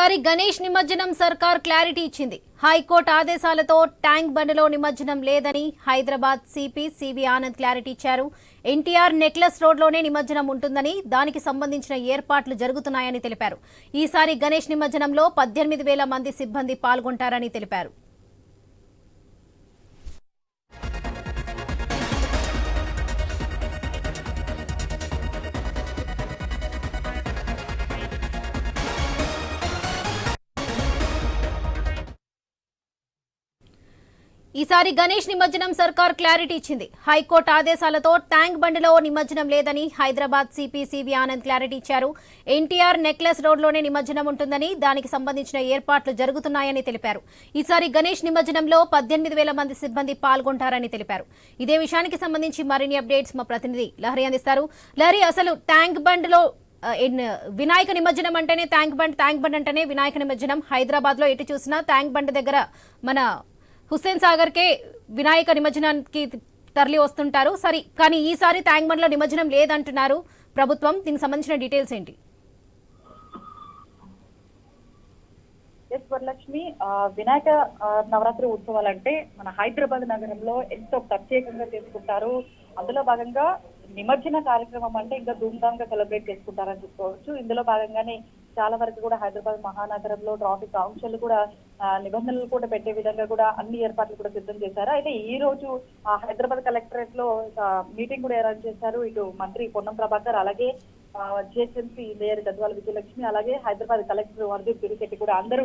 ఈసారి గణేష్ నిమజ్జనం సర్కార్ క్లారిటీ ఇచ్చింది. హైకోర్టు ఆదేశాలతో ట్యాంక్ బండ్లో నిమజ్జనం లేదని Hyderabad CP CV Anand clarity ఇచ్చారు. ఎన్టీఆర్ నెక్లెస్ రోడ్లోనే నిమజ్జనం ఉంటుందని దానికి సంబంధించిన ఏర్పాట్లు జరుగుతున్నాయని తెలిపారు. ఈసారి గణేష్ నిమజ్జనంలో పద్దెనిమిది వేల మంది సిబ్బంది పాల్గొంటారని తెలిపారు. ఈసారి గణేష్ నిమజ్జనం సర్కార్ క్లారిటీ ఇచ్చింది. హైకోర్టు ఆదేశాలతో ట్యాంక్ బండ్లో నిమజ్జనం లేదని Hyderabad CP CV Anand clarity ఇచ్చారు. ఎన్టీఆర్ నెక్లెస్ రోడ్లోనే నిమజ్జనం ఉంటుందని దానికి సంబంధించిన ఏర్పాట్లు జరుగుతున్నాయని తెలిపారు. ఈసారి గణేష్ నిమజ్జనంలో పద్దెనిమిది వేల మంది సిబ్బంది పాల్గొంటారని తెలిపారు. ఇదే విషయానికి సంబంధించి మరిన్ని అప్డేట్స్ మా ప్రతినిధి లహరి అందిస్తారు. లహరి అసలు ట్యాంక్ బండ్లో ఎన్- వినాయక నిమజ్జనం అంటేనే ట్యాంక్ బండ్ ట్యాంక్ బండ్ అంటేనే వినాయక నిమజ్జనం. హైదరాబాద్లో ఎటు చూసినా ట్యాంక్ బండ్ దగ్గర మన హుస్సేన్ సాగర్ కే వినాయక నిమజ్జనానికి తరలి వస్తుంటారు. సరే కానీ ఈసారి ట్యాంక్ బండ్లో నిమజ్జనం లేదంటున్నారు ప్రభుత్వం. దీనికి సంబంధించిన డీటెయిల్స్ ఏంటి? ఎస్ వరలక్ష్మి వినాయక నవరాత్రి ఉత్సవాలు అంటే మన హైదరాబాద్ నగరంలో ఎంతో ప్రత్యేకంగా చేసుకుంటారు. అందులో భాగంగా నిమజ్జన కార్యక్రమం అంటే ఇంకా ధూమ్ధామ్గా సెలబ్రేట్ చేసుకుంటారని చెప్పుకోవచ్చు. ఇందులో భాగంగానే చాలా వరకు కూడా హైదరాబాద్ మహానగరంలో ట్రాఫిక్ ఆంక్షలు కూడా నిబంధనలు కూడా పెట్టే విధంగా కూడా అన్ని ఏర్పాట్లు కూడా సిద్ధం చేశారు. అయితే ఈ రోజు ఆ, హైదరాబాద్ కలెక్టరేట్లో మీటింగ్ కూడా అరేంజ్ చేశారు. ఇటు మంత్రి పొన్నం ప్రభాకర్ అలాగే జిహెచ్ఎంసీ మేయర్ గద్వాల విజయలక్ష్మి అలాగే హైదరాబాద్ కలెక్టర్ వర్దీప్ తిరుశెట్టి కూడా అందరూ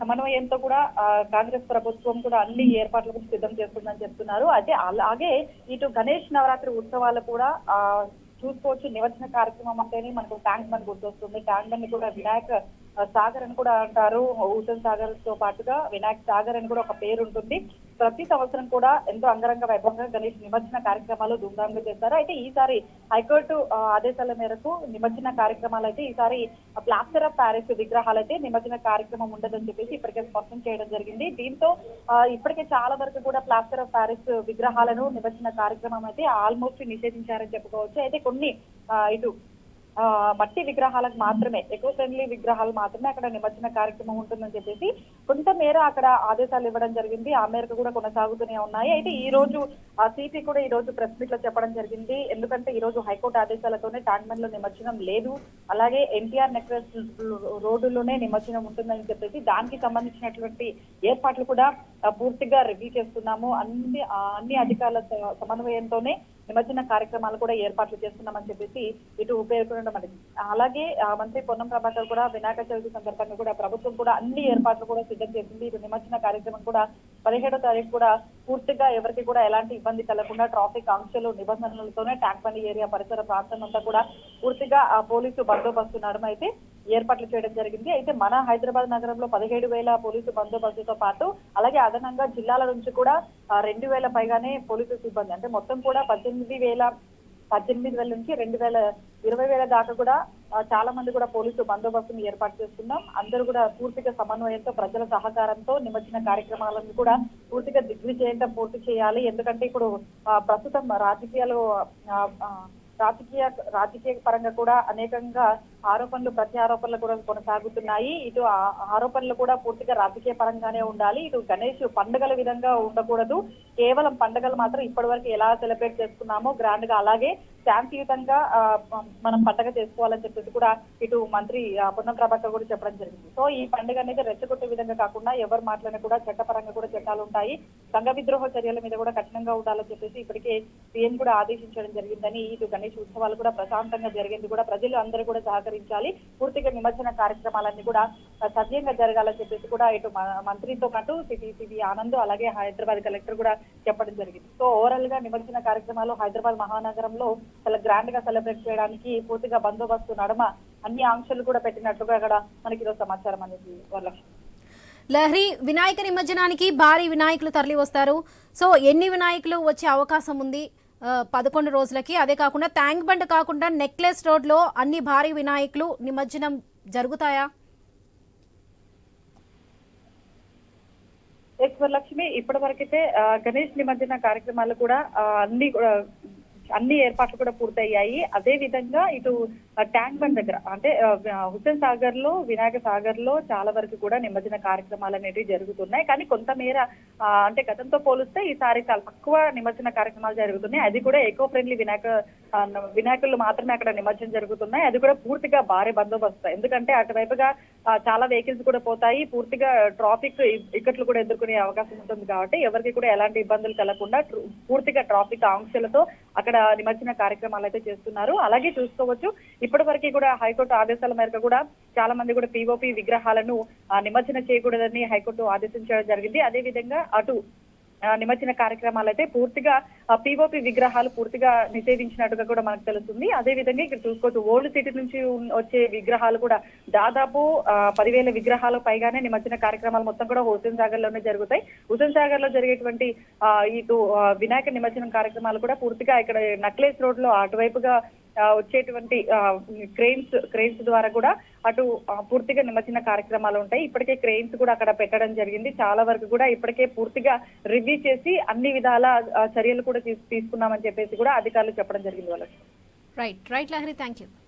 సమన్వయంతో కూడా కాంగ్రెస్ ప్రభుత్వం కూడా అన్ని ఏర్పాట్లు కూడా సిద్ధం చేస్తుందని చెప్తున్నారు. అయితే అలాగే ఇటు గణేష్ నవరాత్రి ఉత్సవాలు కూడా ఆ, చూసుకోవచ్చు. నిమజ్జన కార్యక్రమం అంటేనే మనకు ట్యాంక్ బండ్ గుర్తొస్తుంది. ట్యాంక్ బండ్ కూడా వినాయక సాగర్ అని కూడా అంటారు. హుసేన్ సాగర్తో పాటుగా వినాయక్ సాగర్ అని కూడా ఒక పేరు ఉంటుంది ప్రతి సంవత్సరం కూడా ఎంతో అంగరంగ వైభవంగా గణేష్ నిమజ్జన కార్యక్రమాలు ధూమ్ధాంగా చేస్తారు. అయితే ఈసారి హైకోర్టు ఆదేశాల మేరకు నిమజ్జన కార్యక్రమాలు అయితే ఈసారి ప్లాస్టర్ ఆఫ్ ప్యారిస్ విగ్రహాలు అయితే నిమజ్జన కార్యక్రమం ఉండదని చెప్పేసి ఇప్పటికే స్పష్టం చేయడం జరిగింది. దీంతో ఆ, ఇప్పటికే చాలా వరకు కూడా ప్లాస్టర్ ఆఫ్ ప్యారిస్ విగ్రహాలను నిమజ్జన కార్యక్రమం అయితే ఆల్మోస్ట్ నిషేధించారని చెప్పుకోవచ్చు. అయితే కొన్ని ఆ, ఇటు మట్టి విగ్రహాలకు మాత్రమే ఎకో ఫ్రెండ్లీ విగ్రహాలు మాత్రమే అక్కడ నిమజ్జన కార్యక్రమం ఉంటుందని చెప్పేసి కొంతమేర అక్కడ ఆదేశాలు ఇవ్వడం జరిగింది. ఆ మేరకు కూడా కొనసాగుతూనే ఉన్నాయి. అయితే ఈ రోజు ఆ సిపి కూడా ఈ రోజు ప్రెస్ మీట్లో చెప్పడం జరిగింది. ఎందుకంటే ఈ రోజు హైకోర్టు ఆదేశాలతోనే ట్యాంక్మెంట్లో నిమజ్జనం లేదు. అలాగే ఎన్టీఆర్ నెక్లెస్ రోడ్డులోనే నిమజ్జనం ఉంటుందని చెప్పేసి దానికి సంబంధించినటువంటి ఏర్పాట్లు కూడా పూర్తిగా రివ్యూ చేస్తున్నాము. అన్ని అన్ని అధికారుల సమన్వయంతోనే నిమజ్జన కార్యక్రమాలు కూడా ఏర్పాట్లు చేస్తున్నామని చెప్పేసి ఇటు పేర్కొనడం అనేది. అలాగే ఆ, మంత్రి పొన్నం ప్రభాకర్ కూడా వినాయక చవితి సందర్భంగా కూడా ప్రభుత్వం కూడా అన్ని ఏర్పాట్లు కూడా సిద్ధం చేసింది. ఇటు నిమజ్జన కార్యక్రమం కూడా పదిహేడో తారీఖు కూడా పూర్తిగా ఎవరికి కూడా ఎలాంటి ఇబ్బంది కలగకుండా ట్రాఫిక్ ఆంక్షలు నిబంధనలతోనే ట్యాంక్ బండి ఏరియా పరిసర ప్రాంతం అంతా కూడా పూర్తిగా ఆ పోలీసు బందోబస్తు నడుమ అయితే ఏర్పాట్లు చేయడం జరిగింది. అయితే మన హైదరాబాద్ నగరంలో పదిహేడు వేల పోలీసు బందోబస్తుతో పాటు అలాగే అదనంగా జిల్లాల నుంచి కూడా రెండు వేల పైగానే పోలీసు సిబ్బంది అంటే మొత్తం కూడా పద్దెనిమిది వేల పద్దెనిమిది వేల నుంచి రెండు వేల ఇరవై వేల దాకా కూడా చాలా మంది కూడా పోలీసు బందోబస్తును ఏర్పాటు చేస్తున్నాం. అందరూ కూడా పూర్తిగా సమన్వయంతో ప్రజల సహకారంతో నిమజ్జన కార్యక్రమాలను కూడా పూర్తిగా దిగ్విజయంగా పూర్తి చేయాలి. ఎందుకంటే ఇప్పుడు ఆ, ప్రస్తుతం రాజకీయాలు రాజకీయ రాజకీయ పరంగా కూడా అనేకంగా ఆరోపణలు ప్రత్యారోపణలు కూడా కొనసాగుతున్నాయి. ఇటు ఆ ఆరోపణలు కూడా పూర్తిగా రాజకీయ పరంగానే ఉండాలి. ఇటు గణేష్ పండుగల విధంగా ఉండకూడదు. కేవలం పండుగలు మాత్రం ఇప్పటి వరకు ఎలా సెలబ్రేట్ చేసుకున్నామో గ్రాండ్గా అలాగే శాంతియుతంగా మనం పండగ చేసుకోవాలని చెప్పేసి కూడా ఇటు మంత్రి ఆ, పొన్నం ప్రభాకర్ కూడా చెప్పడం జరిగింది. సో ఈ పండుగ అనేది రెచ్చగొట్టే విధంగా కాకుండా ఎవరు మాట్లాడినా కూడా చట్టపరంగా కూడా చట్టాలు ఉంటాయి. సంఘ విద్రోహ చర్యల మీద కూడా కఠినంగా ఉండాలని చెప్పేసి ఇప్పటికే సీఎం కూడా ఆదేశించడం జరిగిందని ఇటు గణేష్ ఉత్సవాలు కూడా ప్రశాంతంగా జరిగింది కూడా. ప్రజలు అందరూ కూడా సహకరించాలి. పూర్తిగా నిమజ్జన కార్యక్రమాలన్నీ కూడా సవ్యంగా జరగాలని చెప్పేసి కూడా ఇటు మ- మంత్రితో పాటు సిటీ ఆనంద్ అలాగే హైదరాబాద్ కలెక్టర్ కూడా చెప్పడం జరిగింది. సో ఓవరాల్గా నిమజ్జన కార్యక్రమాలు హైదరాబాద్ మహానగరంలో చాలా గ్రాండ్గా సెలబ్రేట్ చేయడానికి పూర్తిగా బందోబస్తు నడమ అన్ని ఆంక్షలు కూడా పెట్టినట్లుగా అక్కడ మనకి ఈరోజు సమాచారం అనేది వరలక్ష్మి. లహరి వినాయక నిమజ్జనానికి భారీ వినాయకులు తరలి వస్తారు సో ఎన్ని వినాయకులు వచ్చే అవకాశం ఉంది? పదకొండు రోజులకి. అదే కాకుండా ట్యాంక్ బండ్ కాకుండా నెక్లెస్ రోడ్లో అన్ని భారీ వినాయకులు నిమజ్జనం జరుగుతాయా? ఎస్ ఇప్పటి వరకైతే గణేష్ నిమజ్జన కార్యక్రమాలు కూడా అన్ని కూడా అన్ని ఏర్పాట్లు కూడా పూర్తయ్యాయి. అదే విధంగా ఇటు ట్యాంక్ బండ్ దగ్గర అంటే హుస్సేన్ సాగర్లో వినాయక సాగర్లో చాలా వరకు కూడా నిమజ్జన కార్యక్రమాలు అనేవి జరుగుతున్నాయి. కానీ కొంతమేర అంటే గతంతో పోలిస్తే ఈసారి చాలా తక్కువ నిమజ్జన కార్యక్రమాలు జరుగుతున్నాయి. అది కూడా ఎకో ఫ్రెండ్లీ వినాయక వినాయకులు మాత్రమే అక్కడ నిమజ్జనం జరుగుతున్నాయి. అది కూడా పూర్తిగా భారీ బందోబస్తు. ఎందుకంటే అటువైపుగా చాలా వెహికల్స్ కూడా పోతాయి. పూర్తిగా ట్రాఫిక్ ఇక్కట్లు కూడా ఎదుర్కొనే అవకాశం ఉంటుంది కాబట్టి ఎవరికి కూడా ఎలాంటి ఇబ్బందులు కలగకుండా పూర్తిగా ట్రాఫిక్ ఆంక్షలతో అక్కడ నిమజ్జన కార్యక్రమాలు అయితే చేస్తున్నారు. అలాగే చూసుకోవచ్చు ఇప్పటి వరకు కూడా హైకోర్టు ఆదేశాల మేరకు కూడా చాలా మంది కూడా పీఓపీ విగ్రహాలను నిమజ్జన చేయకూడదని హైకోర్టు ఆదేశించడం జరిగింది. అదే విధంగా అటు నిమజ్జన కార్యక్రమాలు అయితే పూర్తిగా పిఓపి విగ్రహాలు పూర్తిగా నిషేధించినట్టుగా కూడా మనకు తెలుస్తుంది. అదే విధంగా ఇక్కడ చూసుకోవచ్చు ఓల్డ్ సిటీ నుంచి వచ్చే విగ్రహాలు కూడా దాదాపు పదివేల విగ్రహాలు పైగానే నిమజ్జన కార్యక్రమాలు మొత్తం కూడా హుసేన్ సాగర్లోనే జరుగుతాయి. హుసేన్ సాగర్లో జరిగేటువంటి ఇటు వినాయక నిమజ్జనం కార్యక్రమాలు కూడా పూర్తిగా ఇక్కడ నక్లెస్ రోడ్లో అటువైపుగా వచ్చేటువంటి క్రెయిన్స్ క్రెయిన్స్ ద్వారా కూడా అటు పూర్తిగా నిమజ్జన కార్యక్రమాలు ఉంటాయి. ఇప్పటికే క్రెయిన్స్ కూడా అక్కడ పెట్టడం జరిగింది. చాలా వరకు కూడా ఇప్పటికే పూర్తిగా రివ్యూ చేసి అన్ని విధాల చర్యలు కూడా తీసుకున్నామని చెప్పేసి కూడా అధికారులు చెప్పడం జరిగింది వాళ్ళకి. Right right Lahari thank you